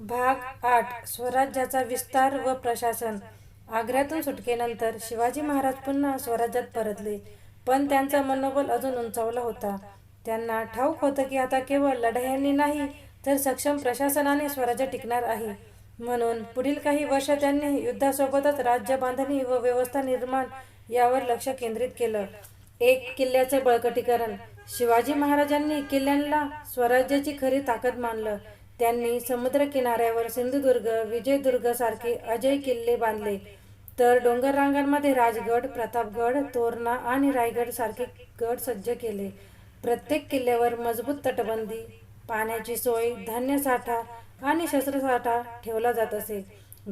भाग आठ स्वराज्याचा विस्तार व प्रशासन. आग्र्यातून सुटकेनंतर शिवाजी महाराज पुन्हा स्वराज्यात परतले पण त्यांचा मनोबल अजून उंचावला होता. त्यांना ठाऊक होतं की आता केवळ लढायांनी नाही तर सक्षम प्रशासनाने स्वराज्य टिकणार आहे. म्हणून पुढील काही वर्ष त्यांनी युद्धासोबतच राज्य बांधणी व व्यवस्था निर्माण यावर लक्ष केंद्रित केलं. एक किल्ल्याचे बळकटीकरण. शिवाजी महाराजांनी किल्ल्यांना स्वराज्याची खरी ताकद मानलं. त्यांनी समुद्र किनाऱ्यावर सिंधुदुर्ग विजयदुर्ग सारखे अजय किल्ले बांधले. तर डोंगर रांगांमध्ये राजगड प्रतापगड तोरणा आणि रायगड सारखे गड सज्ज केले. प्रत्येक किल्ल्यावर मजबूत तटबंदी पाण्याची सोय धान्य साठा आणि शस्त्रसाठा ठेवला जात असे.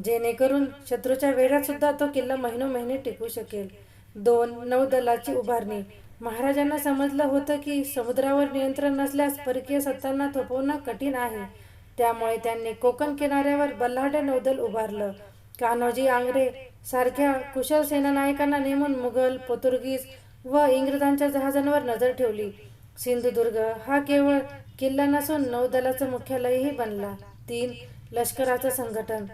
जेणेकरून शत्रूच्या वेळात सुद्धा तो किल्ला महिनो महिने टिकू शकेल. दोन नौदलाची उभारणी. महाराजांना समजलं होतं की समुद्रावर नियंत्रण नसल्यास परकीय सत्तांना थोपवणं कठीण आहे. त्यामुळे त्यांनी कोकण किनाऱ्यावर बल्लाढ्य नौदल उभारलं. कान्होजी आंग्रे सारख्या कुशल सेनानायकांना नेमून मुघल पोर्तुगीज व इंग्रजांच्या जहाजांवर नजर ठेवली. सिंधुदुर्ग हा केवळ किल्ला नसून नौदलाचं मुख्यालयही बनला. तीन लष्कराचं संघटन.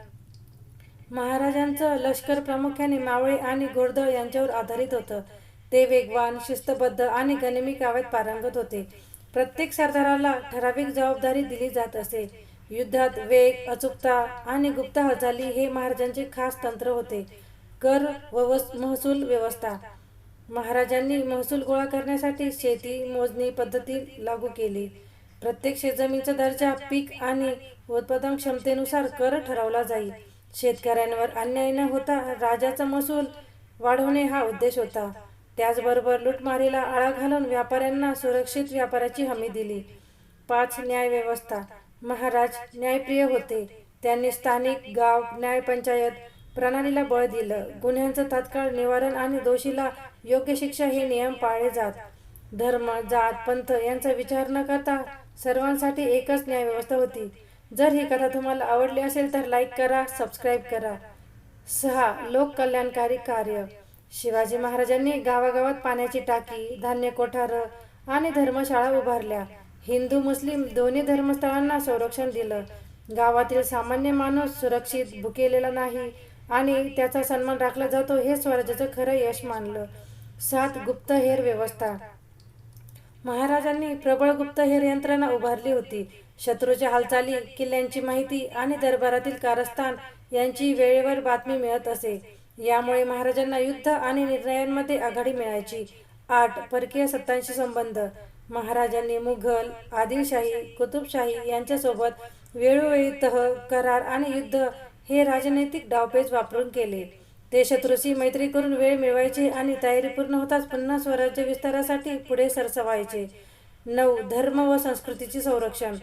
महाराजांचं लष्कर प्रामुख्याने मावळे आणि घोडदळ यांच्यावर आधारित होतं. ते वेगवान शिस्तबद्ध आणि गनिमी काव्यात पारंगत होते. प्रत्येक सरदाराला ठराविक जबाबदारी दिली जात असे. युद्धात वेग अचूकता आणि गुप्त हालचाली हे महाराजांचे खास तंत्र होते. कर व वस- महसूल व्यवस्था. महाराजांनी महसूल गोळा करण्यासाठी शेती मोजणी पद्धती लागू केली. प्रत्येक शेतजमीनचा दर्जा पीक आणि उत्पादन क्षमतेनुसार कर ठरवला जाईल शेतकऱ्यांवर अन्याय न होता राजाचा महसूल वाढवणे हा उद्देश होता. त्याचबरोबर लुटमारीला आळा घालून व्यापाऱ्यांना सुरक्षित व्यापाराची हमी दिली. पाच न्याय व्यवस्था महाराज न्यायप्रिय होते. त्यांनी स्थानिक गाव न्यायपंचायत प्रणालीला बळ दिलं. गुन्ह्यांचं तात्काळ निवारण आणि दोषीला योग्य शिक्षा हे नियम पाळले जात. धर्म जात पंथ यांचा विचार न करता सर्वांसाठी एकच न्यायव्यवस्था होती. जर ही कथा तुम्हाला आवडली असेल तर लाईक करा सबस्क्राईब करा. सहा लोककल्याणकारी कार्य. शिवाजी महाराजांनी गावागावात पाण्याची टाकी धान्य कोठार आणि धर्मशाळा उभारल्या. हिंदू मुस्लिम दोन्ही धर्मस्थळांना संरक्षण दिलं. गावातील सामान्य माणूस सुरक्षित भुकेलेला नाही आणि त्याचा सन्मान राखला जातो हे स्वराज्याचं खरं यश मानलं. सात गुप्तहेर व्यवस्था. महाराजांनी प्रबळ गुप्तहेर यंत्रणा उभारली होती. शत्रूच्या हालचाली किल्ल्यांची माहिती आणि दरबारातील कारस्थान यांची वेळेवर बातमी मिळत असे. यामुळे महाराजांना युद्ध आणि निर्णयांमध्ये आघाडी मिळायची. आठ परकीय सत्तांशी संबंध. महाराजांनी मुघल आदिलशाही कुतुबशाही यांच्यासोबत वेळोवेळी तह करार आणि युद्ध हे राजनैतिक डावपेच वापरून केले. ते शत्रूशी मैत्री करून वेळ मिळवायचे आणि तयारी पूर्ण होताच पुन्हा स्वराज्य विस्तारासाठी पुढे सरसवायचे. नऊ धर्म व संस्कृतीचे संरक्षण.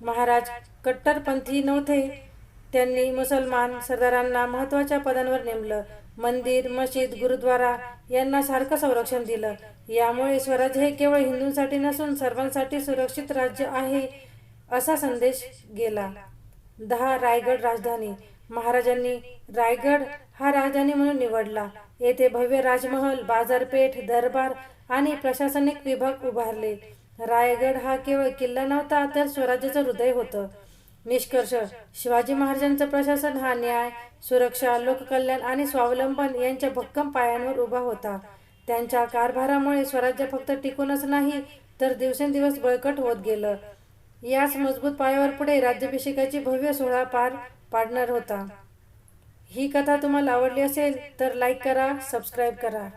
महाराज कट्टरपंथी नव्हते. त्यांनी मुसलमान सरदारांना महत्त्वाच्या पदांवर नेमलं. मंदिर मशीद गुरुद्वारा यांना सारखं संरक्षण दिलं. यामुळे स्वराज्य हे केवळ हिंदूंसाठी नसून सर्वांसाठी सुरक्षित राज्य आहे असा संदेश गेला. दहा रायगड राजधानी. महाराजांनी रायगड हा राजधानी म्हणून निवडला. येथे भव्य राजमहल बाजारपेठ दरबार आणि प्रशासनिक विभाग उभारले. रायगड हा केवळ किल्ला नव्हता तर स्वराज्याचं हृदय होतं. निष्कर्ष. शिवाजी महाराजांचं प्रशासन हा न्याय सुरक्षा लोककल्याण आणि स्वावलंबन यांच्या भक्कम पायांवर उभा होता. त्यांच्या कारभारामुळे स्वराज्य फक्त टिकूनच नाही तर दिवसेंदिवस बळकट होत गेलं. याच मजबूत पायावर पुढे राज्याभिषेकाची भव्य सोहळा पार पाडणार होता. ही कथा तुम्हाला आवडली असेल तर लाईक करा सबस्क्राईब करा.